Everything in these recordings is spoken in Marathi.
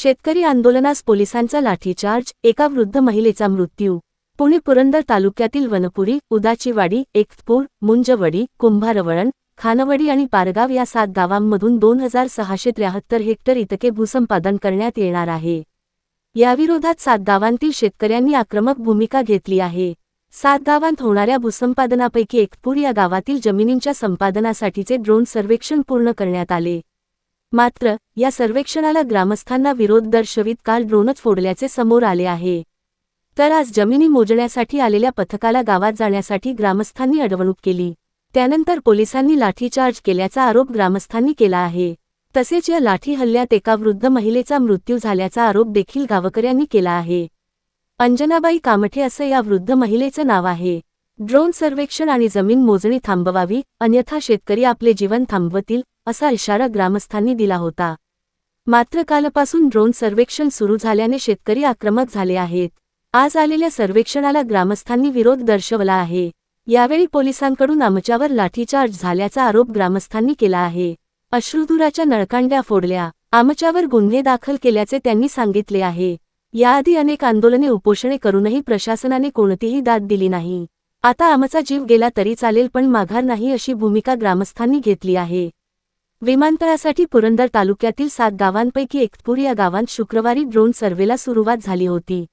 शेतकरी आंदोलनास पोलिसांचा लाठीचार्ज एका वृद्ध महिलेचा मृत्यू. पुणे पुरंदर तालुक्यातील वनपुरी उदाचीवाडी एकतपूर मुंजवडी कुंभारवळण खानवडी आणि पारगाव या सात गावांमधून दोन हजार सहाशे त्र्याहत्तर हेक्टर इतके भूसंपादन करण्यात येणार आहे. याविरोधात सात गावांतील शेतकऱ्यांनी आक्रमक भूमिका घेतली आहे. सात गावांत होणाऱ्या भूसंपादनापैकी एकतपूर या गावातील जमिनींच्या संपादनासाठीचे ड्रोन सर्वेक्षण पूर्ण करण्यात आले. मात्र या सर्वेक्षणाला ग्रामस्थांना विरोध दर्शवित काल ड्रोनच फोडल्याचे समोर आले आहे. तर आज जमिनी मोजण्यासाठी आलेल्या पथकाला गावात जाण्यासाठी ग्रामस्थांनी अडवणूक केली. त्यानंतर पोलिसांनी लाठीचार्ज केल्याचा आरोप ग्रामस्थांनी केला आहे. तसेच या लाठी हल्ल्यात एका वृद्ध महिलेचा मृत्यू झाल्याचा आरोप देखील गावकऱ्यांनी केला आहे. अंजनाबाई कामठे असं या वृद्ध महिलेचं नाव आहे. ड्रोन सर्वेक्षण आणि जमीन मोजणी थांबवावी अन्यथा शेतकरी आपले जीवन थांबवतील असा इशारा ग्रामस्थांनी दिला होता. मात्र कालपासून ड्रोन सर्वेक्षण सुरू झाल्याने शेतकरी आक्रमक झाले आहेत. आज आलेल्या सर्वेक्षणाला ग्रामस्थांनी विरोध दर्शवला आहे. यावेळी पोलिसांकडून आमच्यावर लाठीचार्ज झाल्याचा आरोप ग्रामस्थांनी केला आहे. अश्रुधुराच्या नळकांड्या फोडल्या. आमच्यावर गुन्हे दाखल केल्याचे त्यांनी सांगितले आहे. याआधी अनेक आंदोलने उपोषणे करूनही प्रशासनाने कोणतीही दाद दिली नाही. आता आमचा जीव गेला तरी चालेल पण माघार नाही अशी भूमिका ग्रामस्थांनी घेतली आहे. विमानतळासाठी पुरंदर तालुक्यातील सात गावांपैकी एकतपूर या गावांत शुक्रवारी ड्रोन सर्वेला सुरुवात झाली होती.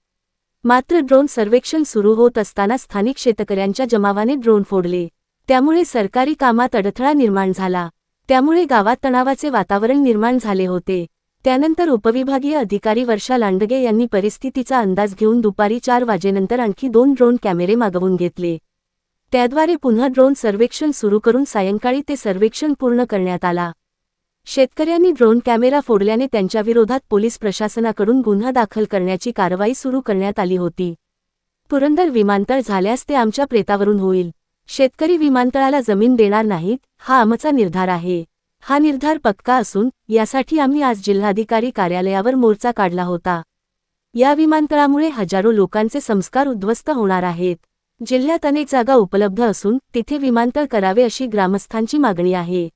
मात्र ड्रोन सर्वेक्षण सुरू होत असताना स्थानिक शेतकऱ्यांच्या जमावाने ड्रोन फोडले. त्यामुळे सरकारी कामात अडथळा निर्माण झाला. त्यामुळे गावात तणावाचे वातावरण निर्माण झाले होते. त्यानंतर उपविभागीय अधिकारी वर्षा लांडगे यांनी परिस्थितीचा अंदाज घेऊन दुपारी चार वाजेनंतर आणखी दोन ड्रोन कॅमेरे मागवून घेतले. त्याद्वारे पुन्हा ड्रोन सर्वेक्षण सुरू करून सायंकाळी ते सर्वेक्षण पूर्ण करण्यात आला. शेतकऱ्यांनी ड्रोन कॅमेरा फोडल्याने त्यांच्याविरोधात पोलीस प्रशासनाकडून गुन्हा दाखल करण्याची कारवाई सुरू करण्यात आली होती. पुरंदर विमानतळ झाल्यास ते आमच्या प्रेतावरून होईल. शेतकरी विमानतळाला जमीन देणार नाहीत हा आमचा निर्धार आहे. हा निर्धार पक्का असून यासाठी आम्ही आज जिल्हाधिकारी कार्यालयावर मोर्चा काढला होता. या विमानतळामुळे हजारो लोकांचे संस्कार उद्ध्वस्त होणार आहेत. जिल्ह्यात अनेक जागा उपलब्ध असून तिथे विमानतळ करावे अशी ग्रामस्थांची मागणी आहे.